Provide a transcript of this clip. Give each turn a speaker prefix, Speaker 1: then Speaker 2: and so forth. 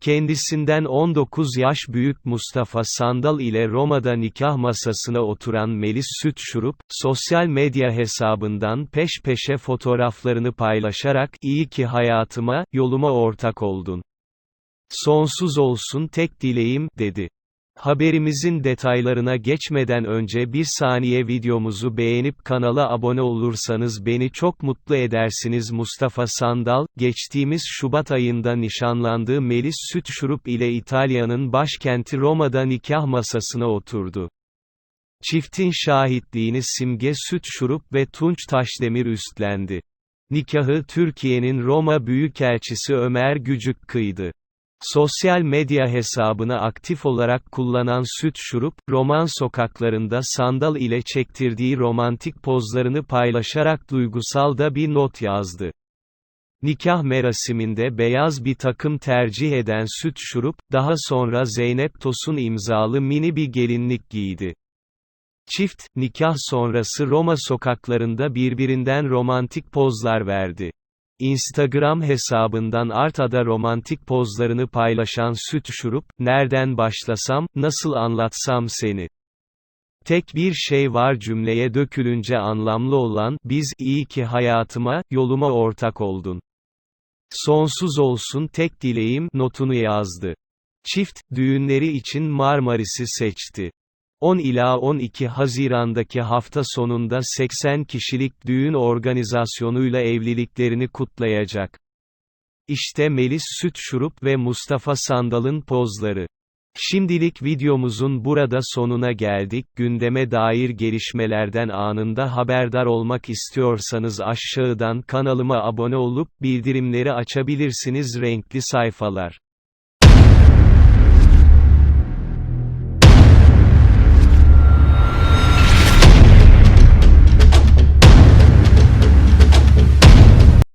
Speaker 1: Kendisinden 19 yaş büyük Mustafa Sandal ile Roma'da nikah masasına oturan Melis Süt Şurup, sosyal medya hesabından peş peşe fotoğraflarını paylaşarak, iyi ki hayatıma, yoluma ortak oldun. Sonsuz olsun tek dileğim, dedi. Haberimizin detaylarına geçmeden önce bir saniye videomuzu beğenip kanala abone olursanız beni çok mutlu edersiniz Mustafa Sandal, geçtiğimiz Şubat ayında nişanlandığı Melis Süt Şurup ile İtalya'nın başkenti Roma'da nikah masasına oturdu. Çiftin şahitliğini Simge Süt Şurup ve Tunç Taşdemir üstlendi. Nikahı Türkiye'nin Roma Büyükelçisi Ömer Gücük kıydı. Sosyal medya hesabını aktif olarak kullanan Süt Şurup, roman sokaklarında sandal ile çektirdiği romantik pozlarını paylaşarak duygusal da bir not yazdı. Nikah merasiminde beyaz bir takım tercih eden Süt Şurup, daha sonra Zeynep Tosun imzalı mini bir gelinlik giydi. Çift, nikah sonrası Roma sokaklarında birbirinden romantik pozlar verdi. Instagram hesabından Arta'da romantik pozlarını paylaşan Süt Şurup, nereden başlasam, nasıl anlatsam seni. Tek bir şey var cümleye dökülünce anlamlı olan, biz, iyi ki hayatıma, yoluma ortak oldun. Sonsuz olsun tek dileğim, notunu yazdı. Çift, düğünleri için Marmaris'i seçti. 10 ila 12 Haziran'daki hafta sonunda 80 kişilik düğün organizasyonuyla evliliklerini kutlayacak. İşte Melis Süt Şurup ve Mustafa Sandal'ın pozları. Şimdilik videomuzun burada sonuna geldik. Gündeme dair gelişmelerden anında haberdar olmak istiyorsanız aşağıdan kanalıma abone olup bildirimleri açabilirsiniz renkli sayfalar.